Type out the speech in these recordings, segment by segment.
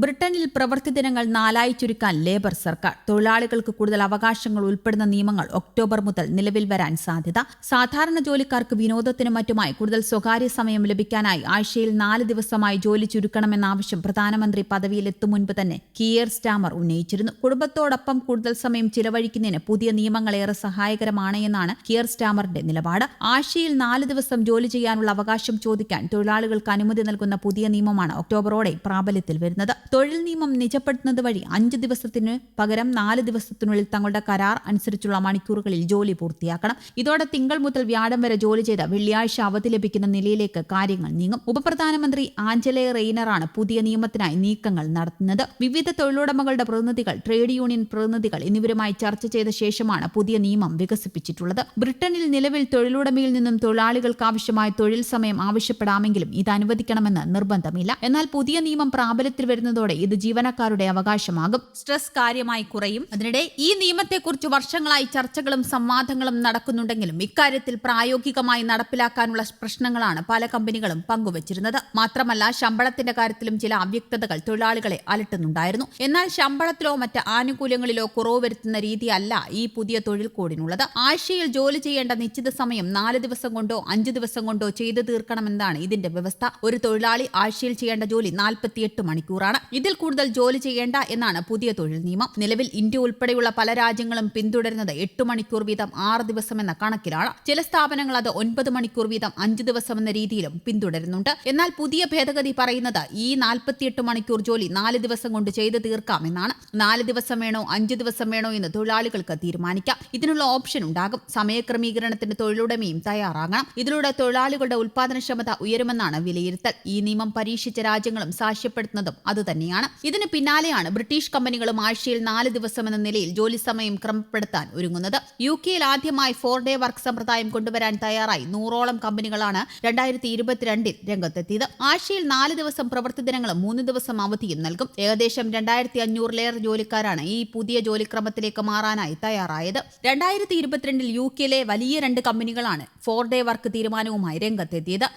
ബ്രിട്ടനിൽ പ്രവൃത്തി ദിനങ്ങൾ നാലായി ചുരുക്കാൻ ലേബർ സർക്കാർ. തൊഴിലാളികൾക്ക് കൂടുതൽ അവകാശങ്ങൾ ഉൾപ്പെടുന്ന നിയമങ്ങൾ ഒക്ടോബർ മുതൽ നിലവിൽ വരാൻ സാധ്യത. സാധാരണ ജോലിക്കാർക്ക് വിനോദത്തിനും മറ്റുമായി കൂടുതൽ സ്വകാര്യ സമയം ലഭിക്കാനായി ആഴ്ചയിൽ നാല് ദിവസമായി ജോലി ചുരുക്കണമെന്ന ആവശ്യം പ്രധാനമന്ത്രി പദവിയിലെത്തും മുൻപ് തന്നെ കിയർ സ്റ്റാമർ ഉന്നയിച്ചിരുന്നു. കുടുംബത്തോടൊപ്പം കൂടുതൽ സമയം ചിലവഴിക്കുന്നതിന് പുതിയ നിയമങ്ങൾ ഏറെ സഹായകരമാണ് എന്നാണ് കിയർ സ്റ്റാമറിന്റെ നിലപാട്. ആഴ്ചയിൽ നാല് ദിവസം ജോലി ചെയ്യാനുള്ള അവകാശം ചോദിക്കാൻ തൊഴിലാളികൾക്ക് അനുമതി നൽകുന്ന പുതിയ നിയമമാണ് ഒക്ടോബറോടെ പ്രാബല്യത്തിൽ വരുന്നത്. തൊഴിൽ നിയമം നിജപ്പെടുത്തുന്നത് വഴി അഞ്ച് ദിവസത്തിന് പകരം നാല് ദിവസത്തിനുള്ളിൽ തങ്ങളുടെ കരാർ അനുസരിച്ചുള്ള മണിക്കൂറുകളിൽ ജോലി പൂർത്തിയാക്കണം. ഇതോടെ തിങ്കൾ മുതൽ വ്യാഴം വരെ ജോലി ചെയ്ത വെള്ളിയാഴ്ച അവധി ലഭിക്കുന്ന നിലയിലേക്ക് കാര്യങ്ങൾ നീങ്ങും. ഉപപ്രധാനമന്ത്രി ആഞ്ചലെ റെയ്നറാണ് പുതിയ നിയമത്തിനായി നീക്കങ്ങൾ നടത്തുന്നത്. വിവിധ തൊഴിലുടമകളുടെ പ്രതിനിധികൾ ട്രേഡ് യൂണിയൻ പ്രതിനിധികൾ എന്നിവരുമായി ചർച്ച ചെയ്ത ശേഷമാണ് പുതിയ നിയമം വികസിപ്പിച്ചിട്ടുള്ളത്. ബ്രിട്ടനിൽ നിലവിൽ തൊഴിലുടമയിൽ നിന്നും തൊഴിലാളികൾക്ക് ആവശ്യമായ തൊഴിൽ സമയം ആവശ്യപ്പെടാമെങ്കിലും ഇത് അനുവദിക്കണമെന്ന് നിർബന്ധമില്ല. എന്നാൽ പുതിയ നിയമം പ്രാബല്യത്തിൽ വരുന്നതോടെ ഇത് ജീവനക്കാരുടെ അവകാശമാകും. സ്ട്രെസ് കാര്യമായി കുറയും. അതിനിടെ ഈ നിയമത്തെക്കുറിച്ച് വർഷങ്ങളായി ചർച്ചകളും സംവാദങ്ങളും നടക്കുന്നുണ്ടെങ്കിലും ഇക്കാര്യത്തിൽ പ്രായോഗികമായി നടപ്പിലാക്കാനുള്ള പ്രശ്നങ്ങളാണ് പല കമ്പനികളും പങ്കുവച്ചിരുന്നത്. മാത്രമല്ല ശമ്പളത്തിന്റെ കാര്യത്തിലും ചില അവ്യക്തതകൾ തൊഴിലാളികളെ അലട്ടുന്നുണ്ടായിരുന്നു. എന്നാൽ ശമ്പളത്തിലോ മറ്റ് ആനുകൂല്യങ്ങളിലോ കുറവ് വരുത്തുന്ന രീതിയല്ല ഈ പുതിയ തൊഴിൽ കോഡിനുള്ളത് ആഴ്ചയിൽ ജോലി ചെയ്യേണ്ട നിശ്ചിത സമയം നാല് ദിവസം കൊണ്ടോ അഞ്ച് ദിവസം കൊണ്ടോ ചെയ്തു തീർക്കണമെന്നാണ് ഇതിന്റെ വ്യവസ്ഥ. ഒരു തൊഴിലാളി ആഴ്ചയിൽ ചെയ്യേണ്ട ജോലി നാൽപ്പത്തിയെട്ട് മണിക്കൂറാണ്. ഇതിൽ കൂടുതൽ ജോലി ചെയ്യേണ്ട എന്നാണ് പുതിയ തൊഴിൽ നിയമം. നിലവിൽ ഇന്ത്യ ഉൾപ്പെടെയുള്ള പല രാജ്യങ്ങളും പിന്തുടരുന്നത് എട്ട് മണിക്കൂർ വീതം ആറ് ദിവസം എന്ന കണക്കിലാണ്. ചില സ്ഥാപനങ്ങൾ അത് ഒൻപത് മണിക്കൂർ വീതം അഞ്ച് ദിവസം എന്ന രീതിയിലും പിന്തുടരുന്നുണ്ട്. എന്നാൽ പുതിയ ഭേദഗതി പറയുന്നത് ഈ നാൽപ്പത്തിയെട്ട് മണിക്കൂർ ജോലി നാല് ദിവസം കൊണ്ട് ചെയ്തു തീർക്കാമെന്നാണ് നാല് ദിവസം വേണോ അഞ്ച് ദിവസം വേണോ എന്ന് തൊഴിലാളികൾക്ക് തീരുമാനിക്കാം. ഇതിനുള്ള ഓപ്ഷൻ ഉണ്ടാകും. സമയക്രമീകരണത്തിന് തൊഴിലുടമയും തയ്യാറാകണം. ഇതിലൂടെ തൊഴിലാളികളുടെ ഉൽപാദനക്ഷമത ഉയരുമെന്നാണ് വിലയിരുത്തൽ. ഈ നിയമം പരീക്ഷിച്ച രാജ്യങ്ങളും സാക്ഷ്യപ്പെടുത്തുന്നതും അതുതന്നെയാണ് ഇതിന് പിന്നാലെയാണ് ബ്രിട്ടീഷ് കമ്പനികളും ആഴ്ചയിൽ നാല് ദിവസം എന്ന നിലയിൽ ജോലി സമയം ക്രമപ്പെടുത്താൻ ഒരുങ്ങുന്നത്. യു കെയിൽ ആദ്യമായി ഫോർ ഡേ വർക്ക് സമ്പ്രദായം കൊണ്ടുവരാൻ തയ്യാറായി നൂറോളം കമ്പനികളാണ് രണ്ടായിരത്തി ഇരുപത്തിരണ്ടിൽ രംഗത്തെത്തിയത്. ആഴ്ചയിൽ നാല് ദിവസം പ്രവൃത്തി ദിനങ്ങളും മൂന്ന് ദിവസം അവധിയും നൽകും. ഏകദേശം രണ്ടായിരത്തി അഞ്ഞൂറിലേറെ ജോലിക്കാരാണ് ഈ പുതിയ ജോലിക്രമത്തിലേക്ക് മാറാനായി തയ്യാറായത്. രണ്ടായിരത്തി ഇരുപത്തിരണ്ടിൽ യു കെയിലെ വലിയ രണ്ട് കമ്പനികളാണ് ഫോർ ഡേ വർക്ക് തീരുമാനവുമായി രംഗത്തെത്തിയത്.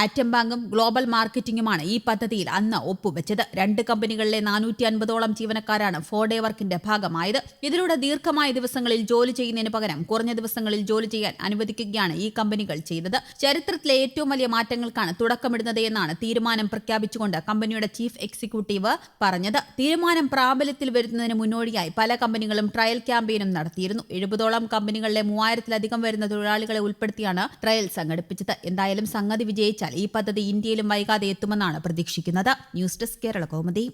ആറ്റം ബാങ്കും ഗ്ലോബൽ മാർക്കറ്റിംഗുമാണ് ഈ പദ്ധതിയിൽ അന്ന് ഒപ്പുവെച്ചത്. രണ്ട് കമ്പനികളിലെ നാനൂറ്റി അൻപതോളം ജീവനക്കാരാണ് ഫോർ ഡേ വർക്കിന്റെ ഭാഗമായത്. ഇതിലൂടെ ദീർഘമായ ദിവസങ്ങളിൽ ജോലി ചെയ്യുന്നതിന് പകരം കുറഞ്ഞ ദിവസങ്ങളിൽ ജോലി ചെയ്യാൻ അനുവദിക്കുകയാണ് ഈ കമ്പനികൾ ചെയ്തത്. ചരിത്രത്തിലെ ഏറ്റവും വലിയ മാറ്റങ്ങൾക്കാണ് തുടക്കമിടുന്നത് എന്നാണ് തീരുമാനം പ്രഖ്യാപിച്ചുകൊണ്ട് കമ്പനിയുടെ ചീഫ് എക്സിക്യൂട്ടീവ് പറഞ്ഞത്. തീരുമാനം പ്രാബല്യത്തിൽ വരുന്നതിന് മുന്നോടിയായി പല കമ്പനികളും ട്രയൽ ക്യാമ്പയിനും നടത്തിയിരുന്നു. എഴുപതോളം കമ്പനികളിലെ മൂവായിരത്തിലധികം വരുന്ന തൊഴിലാളികളെ ഉൾപ്പെടുത്തിയാണ് ട്രയൽ സംഘടിപ്പിച്ചത്. എന്തായാലും സംഗതി വിജയിച്ച ഈ പദ്ധതി ഇന്ത്യയിലും വൈകാതെ എത്തുമെന്നാണ് പ്രതീക്ഷിക്കുന്നത്. News desk Kerala Kaumudi.